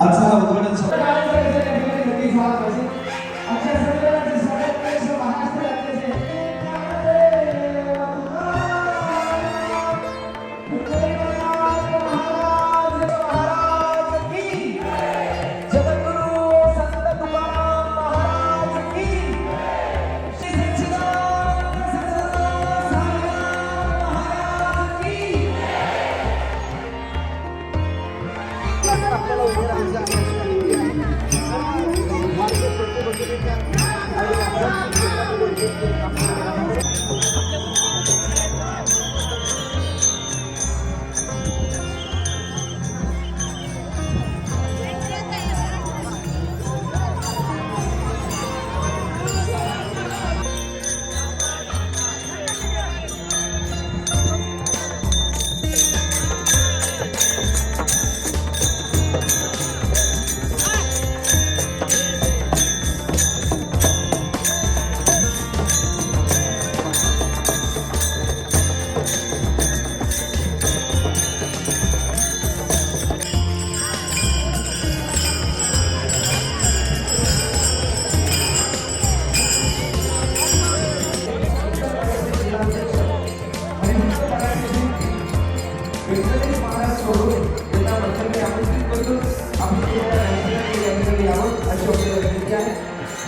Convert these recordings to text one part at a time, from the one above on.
आजचा हा Thank you.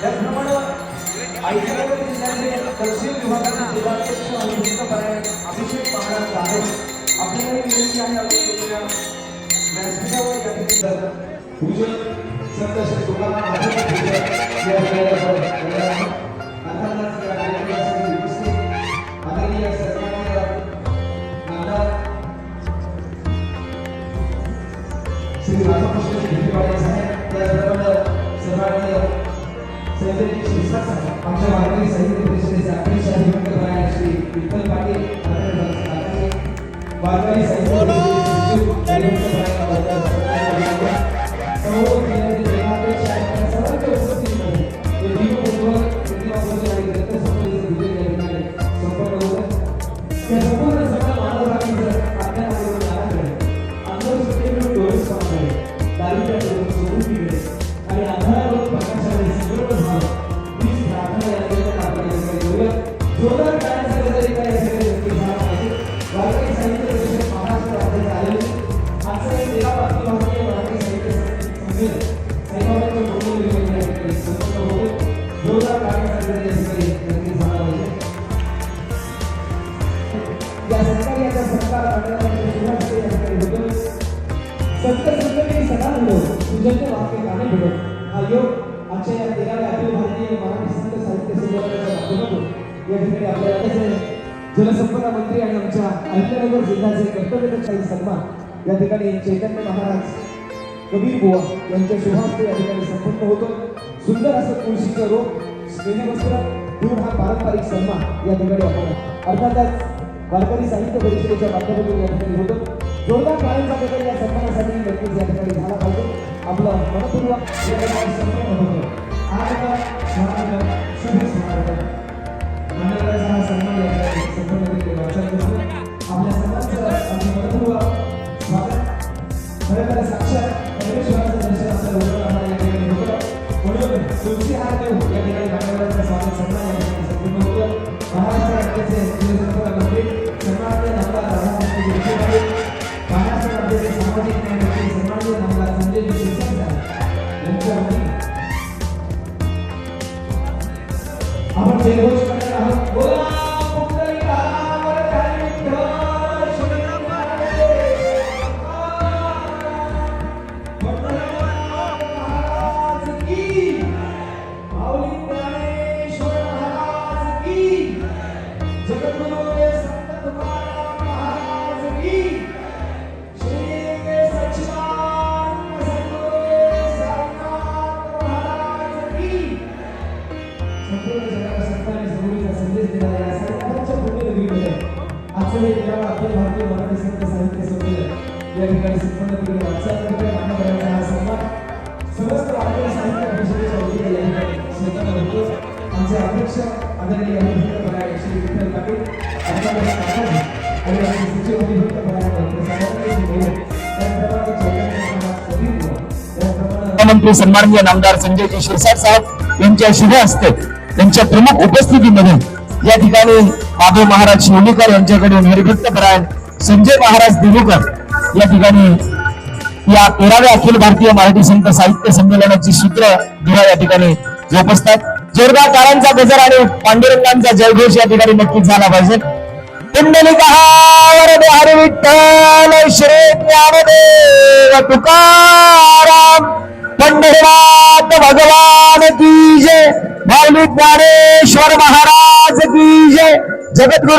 त्याचप्रमाणे ऐकल्यावर जिल्ह्याचे दक्षिण विभागाचे जिल्हाध्यक्ष आणि मुक्तपरायण श्री तुकाराम वेळेला संजयजी शिरसाट आमच्या साहित्य परिषदेचे अध्यक्ष श्री विठ्ठल पाटील वारकरी साहित्य परिषदेचे सर्व करूया. जोरदार टाळ्यांचा गजर एका या ठिकाणी नक्की झाला पाहिजे. वारकरी साहित्य परिषद महाराष्ट्र राज्यात आलेली आजचं हे तेरा भारतीय भारतीय मराठी साहित्य संमेलन साईबाबांच्या बोलणं या ठिकाणी संपन्न होते. जोरदार टाळ्यांचा गजर या ठिकाणी नक्की झाला पाहिजे. या सरकारी सत्कार करण्यासाठी सुरुवात या ठिकाणी होतो. संत संतती सदा मिळो तुझ्याचे वाक्य गाणे मिळो हा योग आजच्या या तेराव्या अखिल भारतीय मराठी संत साहित्य संमेलनाच्या माध्यमातून या ठिकाणी आपल्याला जलसंपदा मंत्री आणि आमच्या अहिल्यानगर जिल्ह्याचे कर्तव्यदक्षाही सन्मान. या ठिकाणी चैतन्य महाराज कबीर बुवा यांच्या शुभास्ते या ठिकाणी संपन्न होतो. सुंदर असं तुळशीचं रोप स्नेहवस्त्र देऊन हा पारंपरिक सन्मान या ठिकाणी आपण अर्थातच वारकरी साहित्य परिषदेच्या माध्यमातून या ठिकाणी होतो. जोरदार टाळ्यांचा गजर या सन्मानासाठी नक्कीच या ठिकाणी झाला पाहिजे. आपलं मनपूर्वक या ठिकाणी संपन्न होतं. आज मंडळाचा हा सन्मान या ठिकाणी संपन्न केला लक्षात घेऊन आपल्या सर्वांचं अगदी मनपूर्वक स्वागत खरं तर साक्षात परमेश्वराचं दर्शन आपल्या लोकांना या ठिकाणी होतं म्हणून तुलसी हार देऊ या ठिकाणी मान्यवरांचं स्वागत सन्मान या ठिकाणी संपूर्ण होतं महाराष्ट्र राज्याचे संपूर्ण जगाला संदेश दिला या सर्वांच्या पुण्यनगरीमध्ये आजचं हे अखिल भारतीय मराठी संत साहित्य संमेलन या ठिकाणी संपन्न मान्यवरांचा हा सन्मान समस्त वारकरी साहित्य परिषदेच्या वतीने या ठिकाणी होतो आमचे अध्यक्ष आदरणीय श्री विठ्ठल पाटील काकाजी आणि आमचे सचिव डॉक्टर त्याचप्रमाणे त्याचप्रमाणे मंत्री सन्माननीय नामदार संजयजी शिरसाट साहेब यांच्या शुभ हस्ते त्यांच्या प्रमुख उपस्थितीमध्ये या ठिकाणी माधव महाराज शिवलीकर यांच्याकडून हरिभक्तपरायण संजय महाराज देवूकर या ठिकाणी या तेराव्या अखिल भारतीय मराठी संत साहित्य संमेलनाची सूत्र धुरा या ठिकाणी जोपासतात. जोरदार टाळांचा गजर आणि पांडुरंगांचा जयघोष या ठिकाणी नक्कीच झाला पाहिजे. पुंडलिकावर हरी विठ्ठल श्री ज्ञानदेव तुकाराम पंढरनाथ भगवान की जय. माऊली ज्ञानेश्वर महाराज की जय जगद्गुरु